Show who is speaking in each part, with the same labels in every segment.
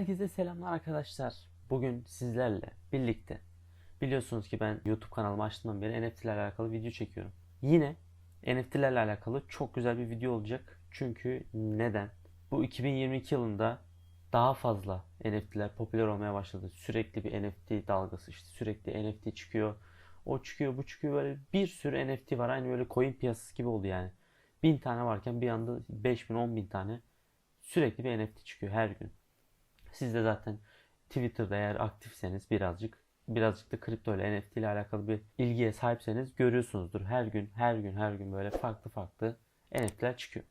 Speaker 1: Herkese selamlar arkadaşlar. Bugün sizlerle birlikte biliyorsunuz ki ben YouTube kanalımı açtığımdan beri NFT ile alakalı video çekiyorum. Yine NFT ile alakalı çok güzel bir video olacak. Çünkü neden? Bu 2022 yılında daha fazla NFT'ler popüler olmaya başladı. Sürekli bir NFT dalgası işte sürekli NFT çıkıyor. O çıkıyor bu çıkıyor böyle bir sürü NFT var. Aynı böyle coin piyasası gibi oldu yani. Bin tane varken bir anda 5000 10 bin tane sürekli bir NFT çıkıyor her gün. Siz de zaten Twitter'da eğer aktifseniz birazcık birazcık da kripto ile NFT ile alakalı bir ilgiye sahipseniz görüyorsunuzdur. Her gün her gün her gün böyle farklı farklı NFT'ler çıkıyor.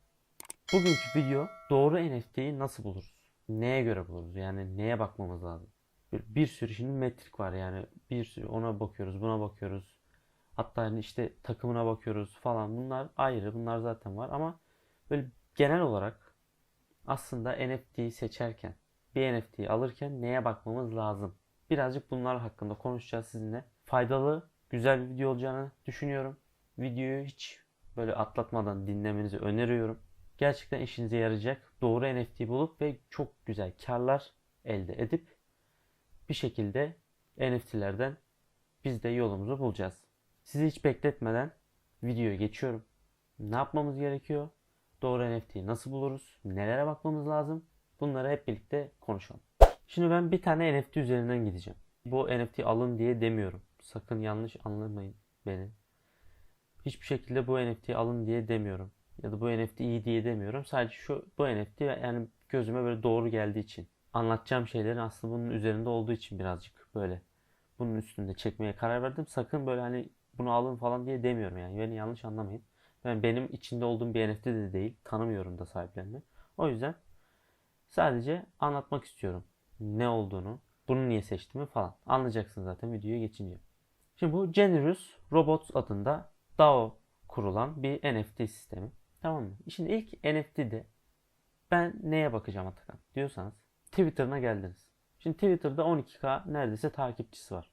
Speaker 1: Bugünkü video doğru NFT'yi nasıl buluruz? Neye göre buluruz? Yani neye bakmamız lazım? Bir, bir sürü şimdi metrik var yani bir sürü ona bakıyoruz buna bakıyoruz. Hatta hani işte takımına bakıyoruz falan bunlar ayrı bunlar zaten var ama böyle genel olarak aslında NFT'yi seçerken bir NFT'yi alırken neye bakmamız lazım? Birazcık bunlar hakkında konuşacağız sizinle. Faydalı, güzel bir video olacağını düşünüyorum. Videoyu hiç böyle atlatmadan dinlemenizi öneriyorum. Gerçekten işinize yarayacak. Doğru NFT bulup ve çok güzel karlar elde edip bir şekilde NFT'lerden biz de yolumuzu bulacağız. Sizi hiç bekletmeden videoya geçiyorum. Ne yapmamız gerekiyor? Doğru NFT'yi nasıl buluruz? Nelere bakmamız lazım? Bunları hep birlikte konuşalım. Şimdi ben bir tane NFT üzerinden gideceğim. Bu NFT alın diye demiyorum. Sakın yanlış anlamayın beni. Hiçbir şekilde bu NFT'yi alın diye demiyorum. Ya da bu NFT iyi diye demiyorum. Sadece şu bu NFT yani gözüme böyle doğru geldiği için. Anlatacağım şeylerin aslında bunun üzerinde olduğu için birazcık böyle bunun üstünde çekmeye karar verdim. Sakın böyle hani bunu alın falan diye demiyorum yani. Beni yanlış anlamayın. Ben benim içinde olduğum bir NFT de değil. Tanımıyorum da sahiplerini. O yüzden sadece anlatmak istiyorum. Ne olduğunu, bunu niye seçtiğimi falan. Anlayacaksın zaten videoya geçince. Şimdi bu Generous Robots adında DAO kurulan bir NFT sistemi. Tamam mı? Şimdi ilk NFT'de ben neye bakacağım Atakan diyorsanız Twitter'ına geldiniz. Şimdi Twitter'da 12k neredeyse takipçisi var.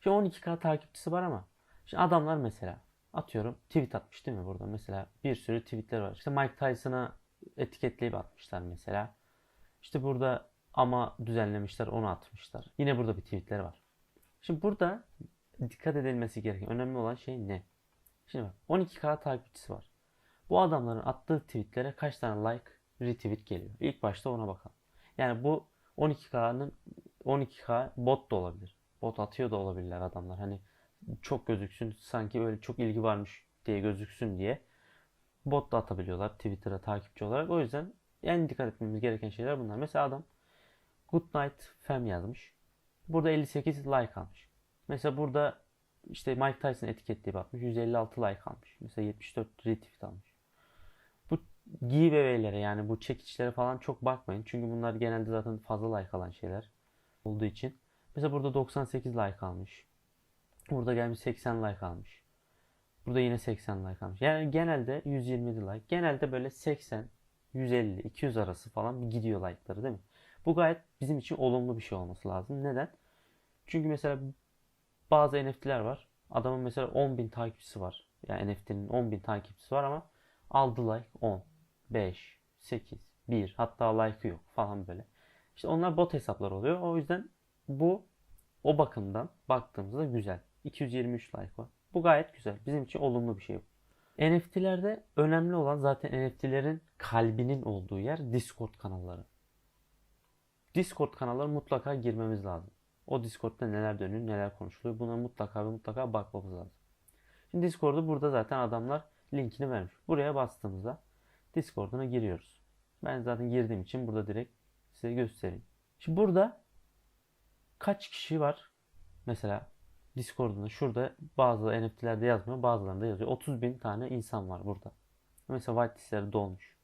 Speaker 1: Şimdi 12k takipçisi var ama şimdi adamlar mesela atıyorum tweet atmış değil mi burada? Mesela bir sürü tweetler var. İşte Mike Tyson'a etiketleyip atmışlar mesela. İşte burada ama düzenlemişler onu atmışlar. Yine burada bir tweetler var. Şimdi burada dikkat edilmesi gereken önemli olan şey ne? Şimdi bak 12k takipçisi var. Bu adamların attığı tweetlere kaç tane like, retweet geliyor? İlk başta ona bakalım. Yani bu 12k'nın 12k bot da olabilir. Bot atıyor da olabilirler adamlar. Hani çok gözüksün sanki böyle çok ilgi varmış diye gözüksün diye bot da atabiliyorlar Twitter'a takipçi olarak. O yüzden en dikkat etmemiz gereken şeyler bunlar. Mesela adam Good Night Fam yazmış. Burada 58 like almış. Mesela burada işte Mike Tyson etiketleyip atmış. 156 like almış. Mesela 74 retweet almış. Bu giveaway'lere yani bu çekişlere falan çok bakmayın. Çünkü bunlar genelde zaten fazla like alan şeyler olduğu için. Mesela burada 98 like almış. Burada gelmiş 80 like almış. Burada yine 80 like almış. Yani genelde 127 like. Genelde böyle 80, 150, 200 arası falan bir gidiyor like'ları değil mi? Bu gayet bizim için olumlu bir şey olması lazım. Neden? Çünkü mesela bazı NFT'ler var. Adamın mesela 10.000 takipçisi var. Yani NFT'nin 10.000 takipçisi var ama aldı like 10, 5, 8, 1 hatta like'ı yok falan böyle. İşte onlar bot hesaplar oluyor. O yüzden bu o bakımdan baktığımızda güzel. 223 like var. Bu gayet güzel. Bizim için olumlu bir şey bu. NFT'lerde önemli olan zaten NFT'lerin kalbinin olduğu yer Discord kanalları. Discord kanalları mutlaka girmemiz lazım. O Discord'da neler dönüyor, neler konuşuluyor buna mutlaka ve mutlaka bakmamız lazım. Şimdi Discord'u burada zaten adamlar linkini vermiş. Buraya bastığımızda Discord'una giriyoruz. Ben zaten girdiğim için burada direkt size göstereyim. Şimdi burada kaç kişi var? Mesela Discord'unda şurada bazı NFT'lerde yazmıyor bazılarında yazıyor. 30 bin tane insan var burada. Mesela whitelistleri dolmuş.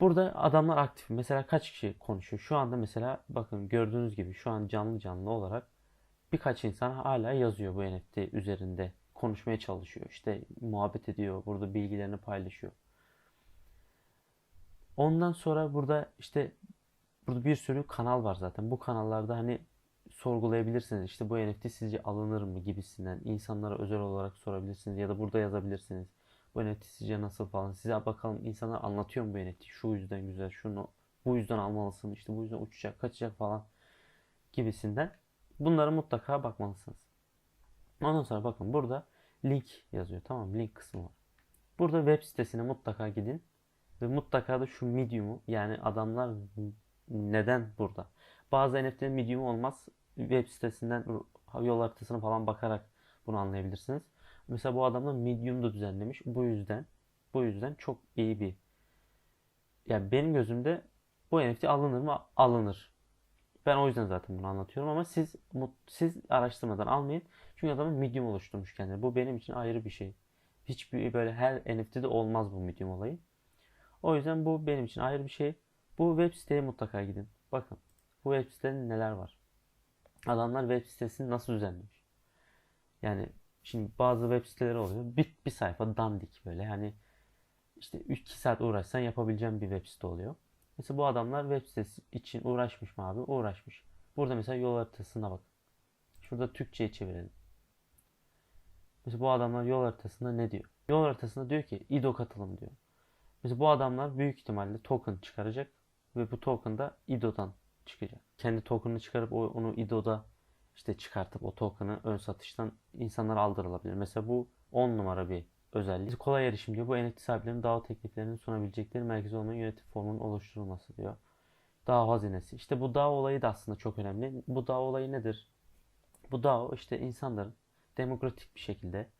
Speaker 1: Burada adamlar aktif. Mesela kaç kişi konuşuyor? Şu anda mesela bakın gördüğünüz gibi şu an canlı canlı olarak birkaç insan hala yazıyor bu NFT üzerinde. Konuşmaya çalışıyor. İşte muhabbet ediyor. Burada bilgilerini paylaşıyor. Ondan sonra burada işte burada bir sürü kanal var zaten. Bu kanallarda hani sorgulayabilirsiniz. İşte bu NFT sizce alınır mı gibisinden insanlara özel olarak sorabilirsiniz ya da burada yazabilirsiniz. Bu NFT sizce nasıl falan. Size bakalım insanlar anlatıyor mu bu NFT? Şu yüzden güzel, şunu bu yüzden almalısın. işte bu yüzden uçacak, kaçacak falan. gibisinden. Bunlara mutlaka bakmalısınız. Ondan sonra bakın burada link yazıyor. Tamam? Link kısmı var. Burada web sitesine mutlaka gidin. Ve mutlaka da şu Medium'u yani adamlar neden burada? Bazı NFT'nin Medium'u olmaz. Web sitesinden yol haritasına falan bakarak bunu anlayabilirsiniz. Mesela bu adam da Medium'da düzenlemiş. Bu yüzden bu yüzden çok iyi bir yani benim gözümde bu NFT alınır mı? Alınır. Ben o yüzden zaten bunu anlatıyorum ama siz siz araştırmadan almayın. Çünkü adamın Medium oluşturmuş kendini. Bu benim için ayrı bir şey. Hiçbir böyle her NFT'de olmaz bu Medium olayı. O yüzden bu benim için ayrı bir şey. Bu web siteye mutlaka gidin. Bakın bu web sitesinde neler var. Adamlar web sitesini nasıl düzenlemiş. Yani şimdi bazı web siteleri oluyor. Bir, bir sayfa dandik böyle. Yani işte 2 saat uğraşsan yapabileceğin bir web site oluyor. Mesela bu adamlar web sitesi için uğraşmış mı abi? Uğraşmış. Burada mesela yol haritasına bak. Şurada Türkçe'ye çevirelim. Mesela bu adamlar yol haritasında ne diyor? Yol haritasında diyor ki IDO katılım diyor. Mesela bu adamlar büyük ihtimalle token çıkaracak ve bu token da IDO'dan çıkacak. Kendi token'ını çıkarıp onu IDO'da işte çıkartıp o token'ı ön satıştan insanlara aldırılabilir. Mesela bu 10 numara bir özellik. Kolay erişim diyor. Bu NFT sahiplerinin DAO tekliflerini sunabilecekleri merkez olmayan yönetim formunun oluşturulması diyor. DAO hazinesi. İşte bu DAO olayı da aslında çok önemli. Bu DAO olayı nedir? Bu DAO işte insanların demokratik bir şekilde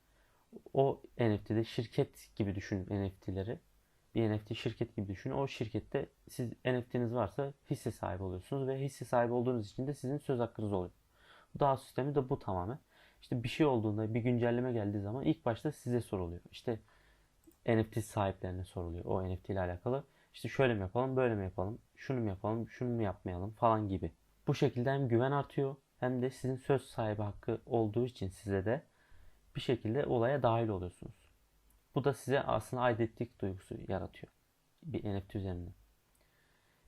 Speaker 1: o NFT'de şirket gibi düşünün NFT'leri. Bir NFT şirket gibi düşünün. O şirkette siz NFT'niz varsa hisse sahibi oluyorsunuz ve hisse sahibi olduğunuz için de sizin söz hakkınız oluyor. DAO sistemi de bu tamamen. İşte bir şey olduğunda bir güncelleme geldiği zaman ilk başta size soruluyor. İşte NFT sahiplerine soruluyor o NFT ile alakalı. İşte şöyle mi yapalım, böyle mi yapalım, şunu mu yapalım, şunu mu yapmayalım falan gibi. Bu şekilde hem güven artıyor hem de sizin söz sahibi hakkı olduğu için size de bir şekilde olaya dahil oluyorsunuz. Bu da size aslında aidiyetlik duygusu yaratıyor. Bir NFT üzerinden.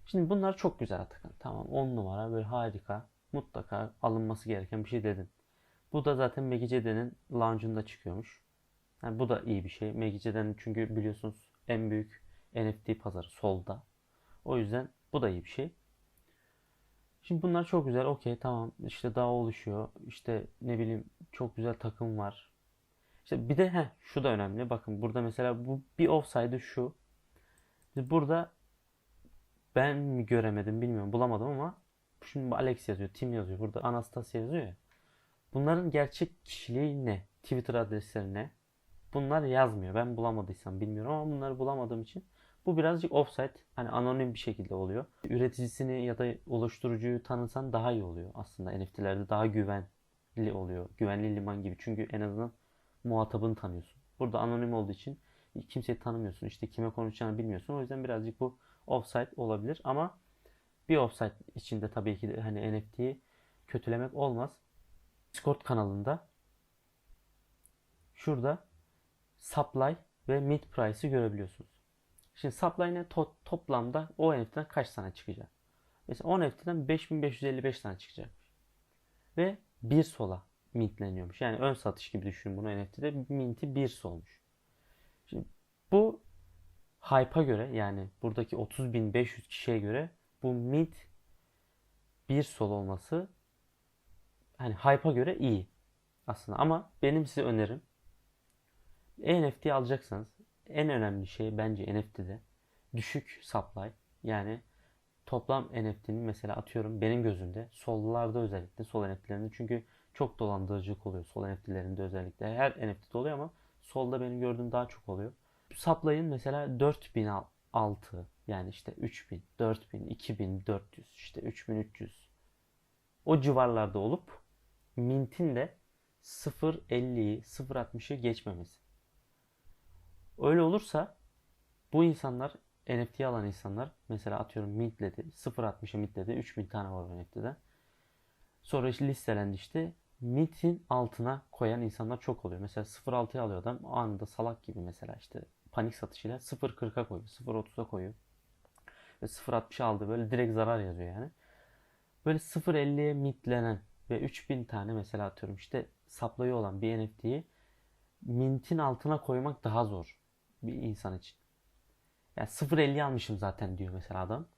Speaker 1: Şimdi bunlar çok güzel Atakan. Tamam 10 numara böyle harika. Mutlaka alınması gereken bir şey dedin. Bu da zaten Megicede'nin launch'unda çıkıyormuş. Yani bu da iyi bir şey. Megicede'nin çünkü biliyorsunuz en büyük NFT pazarı solda. O yüzden bu da iyi bir şey. Şimdi bunlar çok güzel. Okey tamam. İşte daha oluşuyor. İşte ne bileyim çok güzel takım var. İşte bir de heh, şu da önemli. Bakın burada mesela bu bir offside'ı şu. Burada ben mi göremedim bilmiyorum bulamadım ama şimdi Alex yazıyor, Tim yazıyor. Burada Anastasia yazıyor ya. Bunların gerçek kişiliği ne? Twitter adresleri ne? Bunlar yazmıyor. Ben bulamadıysam bilmiyorum ama bunları bulamadığım için bu birazcık offsite. Hani anonim bir şekilde oluyor. Üreticisini ya da oluşturucuyu tanısan daha iyi oluyor aslında. NFT'lerde daha güvenli oluyor. Güvenli liman gibi. Çünkü en azından muhatabını tanıyorsun. Burada anonim olduğu için kimseyi tanımıyorsun. İşte kime konuşacağını bilmiyorsun. O yüzden birazcık bu offsite olabilir ama bir offsite içinde tabii ki de hani NFT'yi kötülemek olmaz. Discord kanalında şurada supply ve mid price'ı görebiliyorsunuz. Şimdi supply ne? To- toplamda o NFT'den kaç tane çıkacak? Mesela 10 NFT'den 5555 tane çıkacak. Ve bir sola mintleniyormuş. Yani ön satış gibi düşünün bunu NFT'de. Minti bir solmuş. Şimdi bu hype'a göre yani buradaki 30.500 kişiye göre bu mint bir sol olması hani hype'a göre iyi aslında ama benim size önerim NFT alacaksanız en önemli şey bence NFT'de düşük supply yani toplam NFT'nin mesela atıyorum benim gözümde sollarda özellikle sol NFT'lerinde çünkü çok dolandırıcılık oluyor sol NFT'lerinde özellikle her NFT'de oluyor ama solda benim gördüğüm daha çok oluyor. Supply'ın mesela 4006 yani işte 3000, 4000, 2400, işte 3300 o civarlarda olup Mint'in de 0.50'yi 0.60'ı geçmemesi. Öyle olursa bu insanlar NFT alan insanlar mesela atıyorum mintledi 0.60'ı mintledi 3000 tane var NFT'de. Sonra işte listelendi işte mintin altına koyan insanlar çok oluyor. Mesela 0.6'ya alıyor adam anında salak gibi mesela işte panik satışıyla 0.40'a koyuyor 0.30'a koyuyor. Ve 0.60 aldı böyle direkt zarar yazıyor yani. Böyle 0.50'ye mintlenen ve 3000 tane mesela atıyorum işte saplayı olan bir NFT'yi mintin altına koymak daha zor bir insan için. Yani 0.50 almışım zaten diyor mesela adam.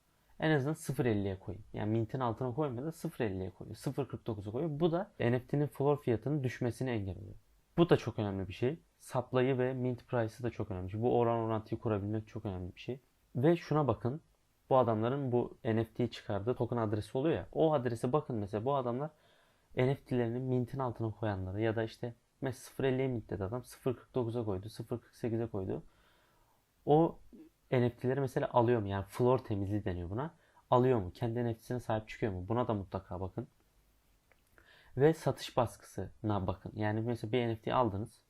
Speaker 1: En azından 0.50'ye koyayım. Yani mintin altına koymadan 0.50'ye koyuyor. 0.49'a koyuyor. Bu da NFT'nin floor fiyatının düşmesini engelliyor. Bu da çok önemli bir şey. Supply'ı ve mint price'ı da çok önemli şey. Bu oran orantıyı kurabilmek çok önemli bir şey. Ve şuna bakın. Bu adamların bu NFT'yi çıkardığı token adresi oluyor ya. O adrese bakın mesela bu adamlar NFT'lerini mintin altına koyanları ya da işte mesela 0.50'ye mint dedi adam 0.49'a koydu 0.48'e koydu. O NFT'leri mesela alıyor mu? Yani floor temizliği deniyor buna. Alıyor mu? Kendi NFT'sine sahip çıkıyor mu? Buna da mutlaka bakın. Ve satış baskısına bakın. Yani mesela bir NFT aldınız.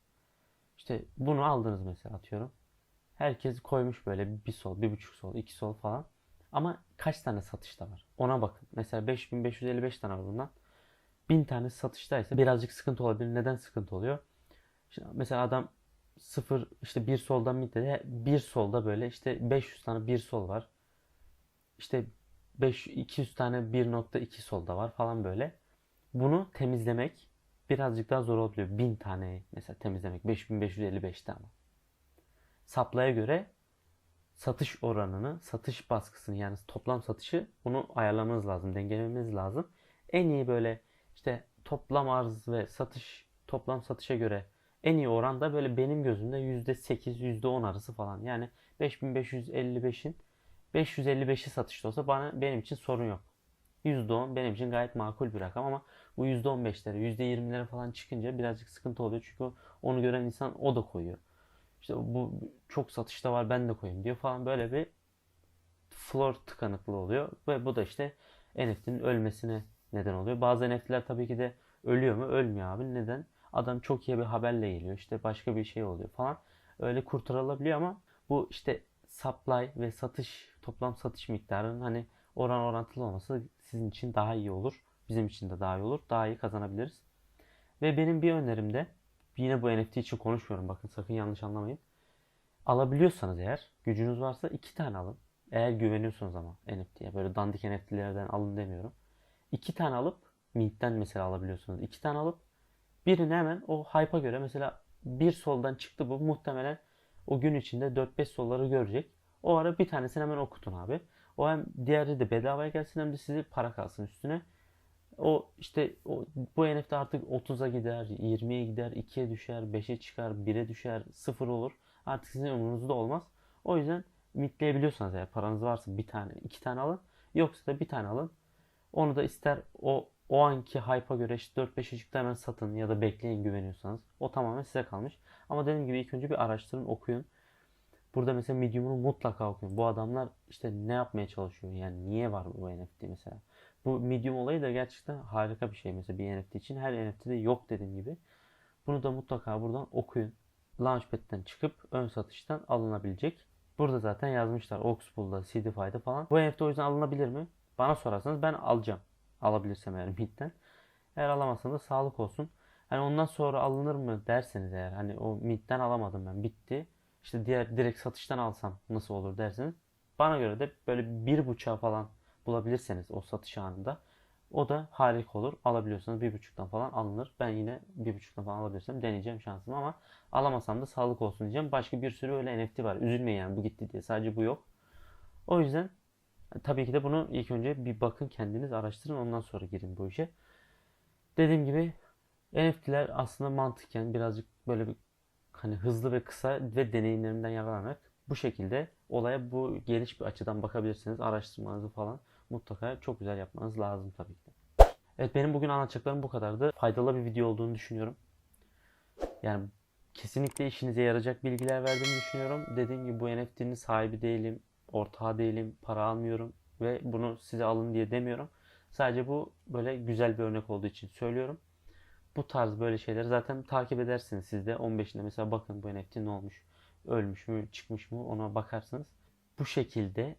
Speaker 1: İşte bunu aldınız mesela atıyorum. Herkes koymuş böyle bir sol, bir buçuk sol, iki sol falan. Ama kaç tane satışta var? Ona bakın. Mesela 5555 tane var bundan. 1000 tane satıştaysa birazcık sıkıntı olabilir. Neden sıkıntı oluyor? Şimdi mesela adam sıfır işte bir soldan mid dedi. Bir solda böyle işte 500 tane bir sol var. İşte 5 200 tane 1.2 solda var falan böyle. Bunu temizlemek birazcık daha zor oluyor. 1000 tane mesela temizlemek 5555'te ama. Supply'a göre satış oranını, satış baskısını yani toplam satışı bunu ayarlamanız lazım, dengelemeniz lazım. En iyi böyle işte toplam arz ve satış toplam satışa göre en iyi oran da böyle benim gözümde %8 %10 arası falan. Yani 5555'in 555'i satışta olsa bana benim için sorun yok. %10 benim için gayet makul bir rakam ama bu %15'lere, %20'lere falan çıkınca birazcık sıkıntı oluyor. Çünkü onu gören insan o da koyuyor. İşte bu çok satışta var ben de koyayım diyor falan böyle bir floor tıkanıklığı oluyor. Ve bu da işte NFT'nin ölmesine neden oluyor. Bazı NFT'ler tabii ki de ölüyor mu? Ölmüyor abi. Neden? Adam çok iyi bir haberle geliyor. İşte başka bir şey oluyor falan. Öyle kurtarılabiliyor ama bu işte supply ve satış toplam satış miktarının hani oran orantılı olması sizin için daha iyi olur. Bizim için de daha iyi olur. Daha iyi kazanabiliriz. Ve benim bir önerim de yine bu NFT için konuşmuyorum. Bakın sakın yanlış anlamayın. Alabiliyorsanız eğer gücünüz varsa iki tane alın. Eğer güveniyorsunuz ama NFT'ye böyle dandik NFT'lerden alın demiyorum. İki tane alıp Mint'ten mesela alabiliyorsunuz. İki tane alıp birini hemen o hype'a göre mesela bir soldan çıktı bu muhtemelen o gün içinde 4-5 solları görecek. O ara bir tanesini hemen okutun abi. O hem diğeri de bedavaya gelsin hem de sizi para kalsın üstüne. O işte o, bu NFT artık 30'a gider, 20'ye gider, 2'ye düşer, 5'e çıkar, 1'e düşer, 0 olur. Artık sizin umurunuzda olmaz. O yüzden mitleyebiliyorsanız eğer paranız varsa bir tane, iki tane alın. Yoksa da bir tane alın. Onu da ister o o anki hype'a göre işte 4-5'e çıktı hemen satın ya da bekleyin güveniyorsanız. O tamamen size kalmış. Ama dediğim gibi ilk önce bir araştırın, okuyun. Burada mesela Medium'unu mutlaka okuyun. Bu adamlar işte ne yapmaya çalışıyor? Yani niye var bu NFT mesela? Bu Medium olayı da gerçekten harika bir şey mesela bir NFT için. Her NFT'de yok dediğim gibi. Bunu da mutlaka buradan okuyun. Launchpad'den çıkıp ön satıştan alınabilecek. Burada zaten yazmışlar Oxpool'da, CDFI'de falan. Bu NFT o yüzden alınabilir mi? Bana sorarsanız ben alacağım. Alabilirsem eğer Mid'den. Eğer alamazsanız sağlık olsun. Hani ondan sonra alınır mı derseniz eğer hani o Mid'den alamadım ben bitti. İşte diğer direkt satıştan alsam nasıl olur derseniz. Bana göre de böyle bir buçuğa falan bulabilirseniz o satış anında o da harika olur. Alabiliyorsanız bir buçuktan falan alınır. Ben yine bir buçuktan falan alabilirsem deneyeceğim şansımı ama alamasam da sağlık olsun diyeceğim. Başka bir sürü öyle NFT var. Üzülmeyin yani bu gitti diye. Sadece bu yok. O yüzden tabii ki de bunu ilk önce bir bakın kendiniz araştırın ondan sonra girin bu işe. Dediğim gibi NFT'ler aslında mantıken birazcık böyle bir hani hızlı ve kısa ve deneyimlerimden yararlanarak bu şekilde olaya bu geniş bir açıdan bakabilirsiniz. Araştırmanızı falan mutlaka çok güzel yapmanız lazım tabii ki. Evet benim bugün anlatacaklarım bu kadardı. Faydalı bir video olduğunu düşünüyorum. Yani kesinlikle işinize yarayacak bilgiler verdiğimi düşünüyorum. Dediğim gibi bu NFT'nin sahibi değilim, ortağı değilim, para almıyorum ve bunu size alın diye demiyorum. Sadece bu böyle güzel bir örnek olduğu için söylüyorum. Bu tarz böyle şeyleri zaten takip edersiniz siz de. 15'inde mesela bakın bu NFT ne olmuş, ölmüş mü, çıkmış mı ona bakarsınız. Bu şekilde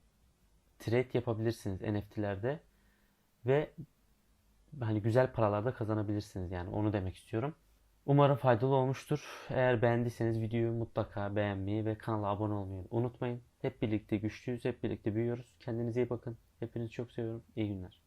Speaker 1: trade yapabilirsiniz NFT'lerde ve hani güzel paralarda kazanabilirsiniz yani onu demek istiyorum. Umarım faydalı olmuştur. Eğer beğendiyseniz videoyu mutlaka beğenmeyi ve kanala abone olmayı unutmayın. Hep birlikte güçlüyüz, hep birlikte büyüyoruz. Kendinize iyi bakın. Hepinizi çok seviyorum. İyi günler.